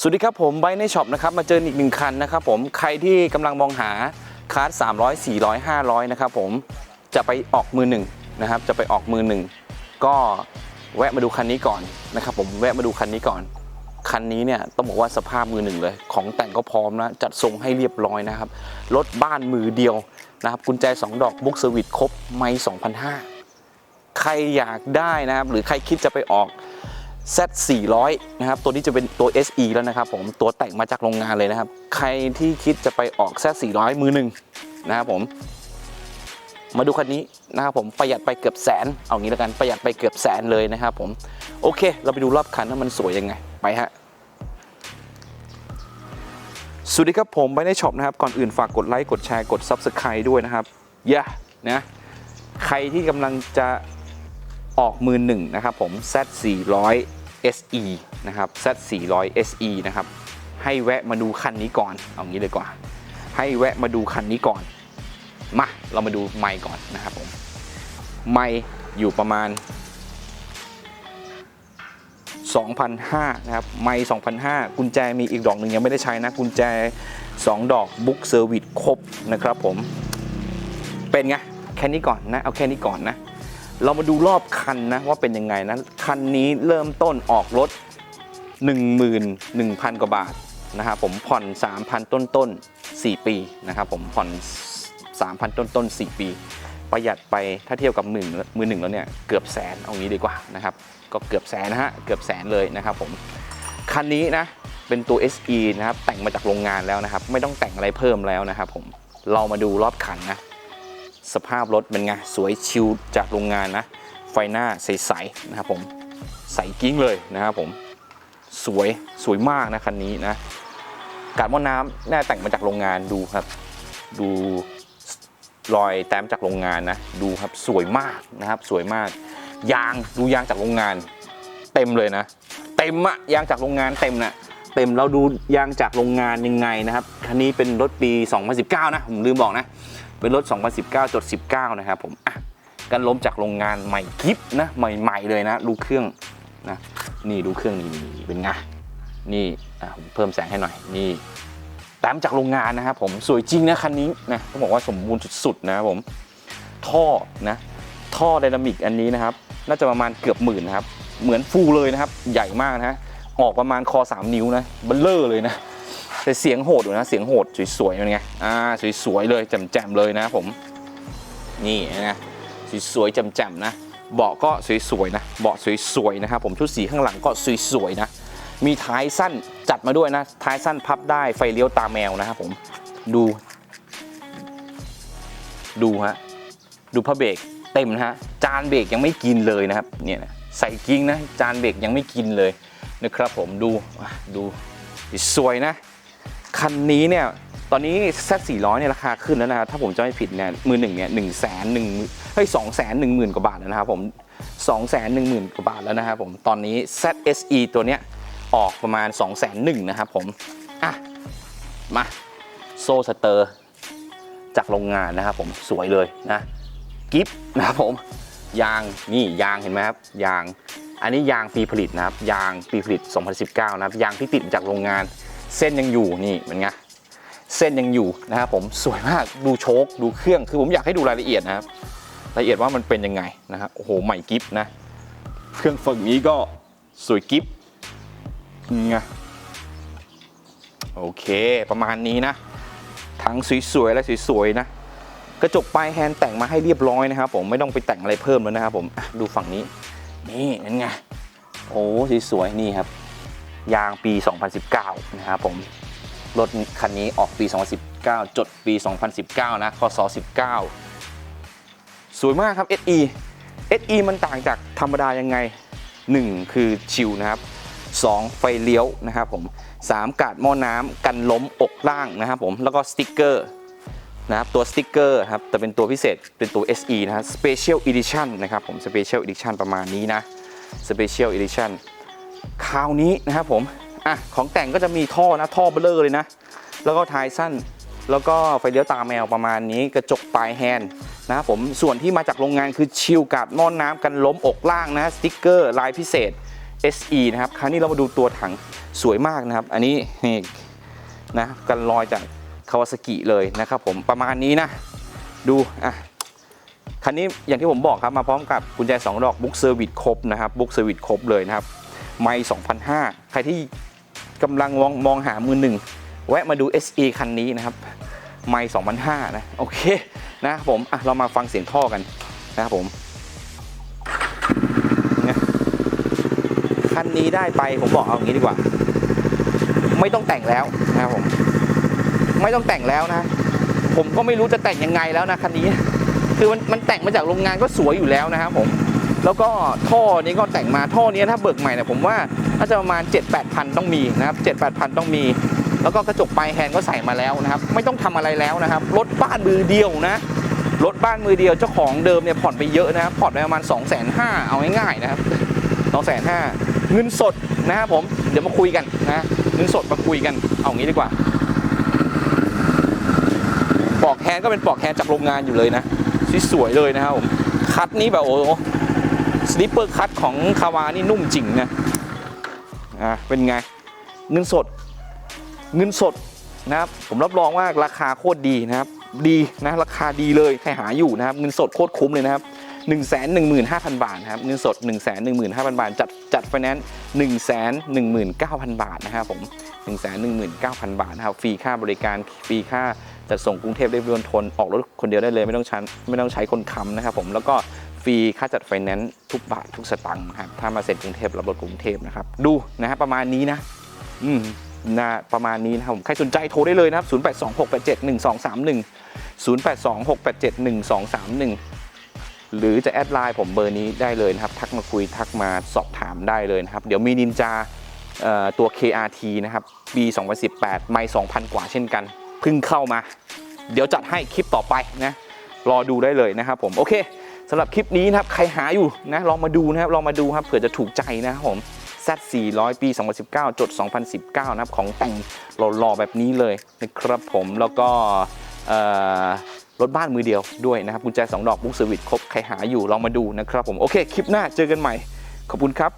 สวัสดีครับผมไบในช็อปนะครับมาเจออีกหนึ่งคันนะครับผมใครที่กำลังมองหาคาร์ด300 400 500 นะครับผมจะไปออกมือหนึ่งนะครับจะไปออกมือหนึ่งก็แวะมาดูคันนี้ก่อนนะครับผมแวะมาดูคันนี้ก่อน คันนี้เนี่ยต้องบอกว่าสภาพมือหนึ่งเลย ของแต่งก็พร้อมนะจัดทรงให้เรียบร้อยนะครับรถบ้านมือเดียวนะครับกุญแจ 2 ดอกบุ๊กเซอร์วิสครบไม่2,500 ใครอยากได้นะครับหรือใครคิดจะไปออก Z 400 นะครับ ตัวนี้จะเป็นตัว SE แล้วนะครับผม ตัวแต่งมาจากโรงงานเลยนะครับ ใครที่คิดจะไปออก Z 400 มือหนึ่งนะครับผม มาดูคันนี้นะครับผมประหยัดไปเกือบแสน เอางี้แล้วกันประหยัดไปเกือบแสนเลยนะครับผม โอเค เราไปดูรอบคันว่ามันสวยยังไง ไปฮะสวัสดีครับผมไปในช็อปนะครับ ก่อนอื่นฝากกดไลค์กดแชร์กด Subscribe ด้วยนะครับ อย่านะ ใครที่กำลังจะ ออกมือหนึ่งนะครับผม Z 400 SE นะครับ Z 400 SE นะครับ ให้แวะมาดูคันนี้ก่อน เอางี้เลยกว่าให้แวะมาดูคันนี้ก่อน มา เรามาดูไมค์ก่อนนะครับผม ไมค์อยู่ประมาณ2,500นะครับ ไมค์2,500กุญแจมีอีกดอกหนึ่งยังไม่ได้ใช้นะ กุญแจ 2 ดอกบุ๊กเซอร์วิสครบนะครับผม เป็นไง แค่นี้ก่อนนะ เอาแค่นี้ก่อนนะ เรามาดูรอบคันนะว่าเป็นยังไงนะคันนี้เริ่มต้นออกรถ 11,000 กว่าบาทนะครับผมผ่อน 3,000 ต้นต้น 4 ปีนะครับผมผ่อน 3,000 ต้นต้น 4 ปี ประหยัดไปถ้าเทียบกับมือมือหนึ่งแล้วเนี่ยเกือบแสนเอางี้ดีกว่านะครับก็เกือบแสนนะฮะเกือบแสนเลยนะครับผมคันนี้นะเป็นตัว SE นะครับแต่งมาจากโรงงานแล้วนะครับ ไม่ต้องแต่งอะไรเพิ่มแล้วนะครับผมเรามาดูรอบคันนะ สภาพรถเป็นไง สวยชิวจากโรงงานนะ ไฟหน้าใสๆนะครับผม ใสกิ้งเลยนะครับผม สวยสวยมากนะคันนี้นะการหม้อน้ำน่าแต่งมาจากโรงงานดูครับ ดูรอยแต้มจากโรงงานนะ ดูครับสวยมากนะครับ สวยมาก ยางดูยางจากโรงงาน เต็มเลยนะ เต็มอะยางจากโรงงานเต็มนะ เต็มเราดูยางจากโรงงานยังไงนะครับคันนี้เป็นรถปี 2019 นะ ผมลืมบอกนะ เป็นรถ 2019จด19 นะครับผมอะกันล้มจากโรงงานใหม่กิฟนะ ใหม่ๆเลยนะดูเครื่องนะนี่ดูเครื่องนี่เป็นไงนี่ผมเพิ่มแสงให้หน่อยนี่แต้มจากโรงงานนะครับผมสวยจริงนะคันนี้นะต้องบอกว่าสมบูรณ์สุดๆนะครับผมท่อนะท่อไดนามิกอันนี้นะครับ น่าจะประมาณเกือบหมื่นนะครับ เหมือนฟูลเลยนะครับ ใหญ่มากนะฮะ ออกประมาณคอ 3 นิ้วนะเบัลเลอร์เลยนะแต่เสียงโหดอยู่นะเสียงโหดสวยๆเป็นไงอ่าสวยๆเลยแจ่มๆเลยนะผม นี่นะสวยๆแจ่มๆนะเบาะก็สวยๆนะเบาะสวยๆนะครับผมชุดสีข้างหลังก็สวยๆนะมีท้ายสั้นจัดมาด้วยนะท้ายสั้นพับได้ไฟเลี้ยวตาแมวนะครับผมดู ดูฮะดูพระเบรกเต็มนะฮะจานเบรกยังไม่กินเลยนะครับเนี่ยนะใส่กิ้งนะจานเบรกยังไม่กินเลย นะครับผมดูดูสวยนะ คันนี้เนี่ยตอนนี้ Z 400เนี่ยราคาขึ้นแล้วนะครับถ้าผมจะไม่ผิดเนี่ยมือหนึ่งเนี่ยหนึ่งแสนหนึ่งเฮ้ยสองแสนหนึ่งหมื่นกว่าบาทแล้วนะครับผมสองแสนหนึ่งหมื่นกว่าบาทแล้วนะครับผมตอนนี้ ZSE ตัวเนี้ยออกประมาณ2องแสนหนึ่งนะครับผมอะมาโซ่สเตอร์จากโรงงานนะครับผมสวยเลยนะกิฟนะครับผมยางนี่ยางเห็นไหมครับยาง อันนี้ยางปีผลิตนะครับ ยางปีผลิต 2019 นะครับ ยางที่ติดจากโรงงาน เส้นยังอยู่นี่เป็นไง เส้นยังอยู่นะครับผม สวยมาก ดูโชคดูเครื่อง คือผมอยากให้ดูรายละเอียดนะครับ รายละเอียดว่ามันเป็นยังไงนะครับ โอ้โห ใหม่กิฟนะ เครื่องฝั่งนี้ก็สวยกิฟไงโอเค ประมาณนี้นะ ทั้งสวยๆ และสวยๆ นะ กระจกปลายแฮนด์แต่งมาให้เรียบร้อยนะครับผม ไม่ต้องไปแต่งอะไรเพิ่มแล้วนะครับผม ดูฝั่งนี้ นี่นั่นไงโอ้สวยๆนี่ครับ ยางปี 2019 นะครับผม รถคันนี้ออกปี 2019 จดปี 2019 นะคศ19 สวยมากครับ SE SE มันต่างจากธรรมดายังไง 1 คือชิลนะครับ 2 ไฟเลี้ยวนะครับผม 3 กาดหม้อน้ำกันล้มอกล่างนะครับผม แล้วก็สติ๊กเกอร์ นะครับตัวสติกเกอร์ครับแต่เป็นตัวพิเศษเป็นตัว SE นะฮะ Special Edition นะครับผม Special Edition ประมาณนี้นะ Special Edition คราวนี้นะครับผมอะของแต่งก็จะมีท่อนะท่อเบลอเลยนะ แล้วก็ท้ายสั้นแล้วก็ไฟเลี้ยวตาแมวประมาณนี้กระจกปลายแฮนด์นะครับผมส่วนที่มาจากโรงงานคือชิลกับหม้อนน้ำกันล้มอกล่างนะสติกเกอร์ลายพิเศษ SE นะครับคราวนี้เรามาดูตัวถังสวยมากนะครับ อันนี้นี่นะกันรอยจาก คาวาซากิเลยนะครับผมประมาณนี้นะ ดูอะคันนี้อย่างที่ผมบอกครับมาพร้อมกับกุญแจ 2 ดอกบุ๊กเซอร์วิสครบนะครับบุ๊กเซอร์วิสครบเลยนะครับ ไม่2,005 ใครที่กำลังมองมองหามือหนึ่งแวะมาดู SE คันนี้นะครับ ไม่2,005 นะ โอเคนะครับผมอะเรามาฟังเสียงท่อกันนะครับผมคันนี้ได้ไปผมบอกเอาอย่างนี้ดีกว่า ไม่ต้องแต่งแล้วนะครับผม ไม่ต้องแต่งแล้วนะ ผมก็ไม่รู้จะแต่งยังไงแล้วนะคันนี้ คือมันมันแต่งมาจากโรงงานก็สวยอยู่แล้วนะครับผม แล้วก็ท่อนี้ก็แต่งมาท่อนี้ถ้าเบิกใหม่เนี่ยผมว่าน่าจะประมาณ 7 8พันต้องมีนะครับ7 8พันต้องมี แล้วก็กระจกปลายแฮนด์ก็ใส่มาแล้วนะครับ ไม่ต้องทำอะไรแล้วนะครับรถบ้านมือเดียวนะรถบ้านมือเดียวเจ้าของเดิมเนี่ยผ่อนไปเยอะนะครับผ่อนไปประมาณ2 5 0 0 0เอาง่ายๆนะครับ2 5 0 0 0เงินสดนะครับผมเดี๋ยวมาคุยกันนะเงินสดมาคุยกันเอางี้ดีกว่า แฮนก็เป็นปลอกแฮนจากโรงงานอยู่เลยนะสวยเลยนะครับผมคัดนี้แบบโอ้สลิปเปอร์คัดของคาวานี่นุ่มจริงนะอะเป็นไงเงินสด เงินสดนะครับผมรับรองว่าราคาโคตรดีนะครับ ดีนะราคาดีเลยใครหาอยู่นะครับเงินสดโคตรคุ้มเลยนะครับ1 1 5 0 0 0 บาทนะครับเงินสด 1 1 5 0 0 0 บาท จัดจัดไฟแนนซ์1 1 9 0 0 0 บาทนะครับผม 1 1 9 0 0 0 บาทนะครับฟรีค่าบริการฟรีค่า จัดส่งกรุงเทพได้รวนทนออกรถคนเดียวได้เลยไม่ต้องใช้ไม่ต้องใช้คนค้ำนะครับผมแล้วก็ฟรีค่าจัดไฟแนนซ์ทุกบาททุกสตังค์นะครับถ้ามาเซ็นกรุงเทพรับรถกรุงเทพนะครับดูนะครับประมาณนี้นะ อืมนะประมาณนี้นะครับผมใครสนใจโทรได้เลยนะครับ 0826871231 0826871231 หรือจะแอดไลน์ผมเบอร์นี้ได้เลยนะครับ ทักมาคุยทักมาสอบถามได้เลยนะครับ เดี๋ยวมีนินจาตัว KRT นะครับ ปี 2018 ไม่ 2,000 กว่าเช่นกัน เพิ่งเข้ามา เดี๋ยวจัดให้คลิปต่อไปนะรอดูได้เลยนะครับผมโอเคสำหรับคลิปนี้นะครับใครหาอยู่นะลองมาดูนะครับลองมาดูครับเผื่อจะถูกใจนะครับผม Z 400 ปี 2019 จด 2019 นะครับของแต่งหล่อๆแบบนี้เลยนะครับผมแล้วก็รถบ้านมือเดียวด้วยนะครับกุญแจ 2 ดอกบุ๊กเซอร์วิสครบใครหาอยู่ลองมาดูนะครับผมโอเค คลิปหน้าเจอกันใหม่ ขอบคุณครับ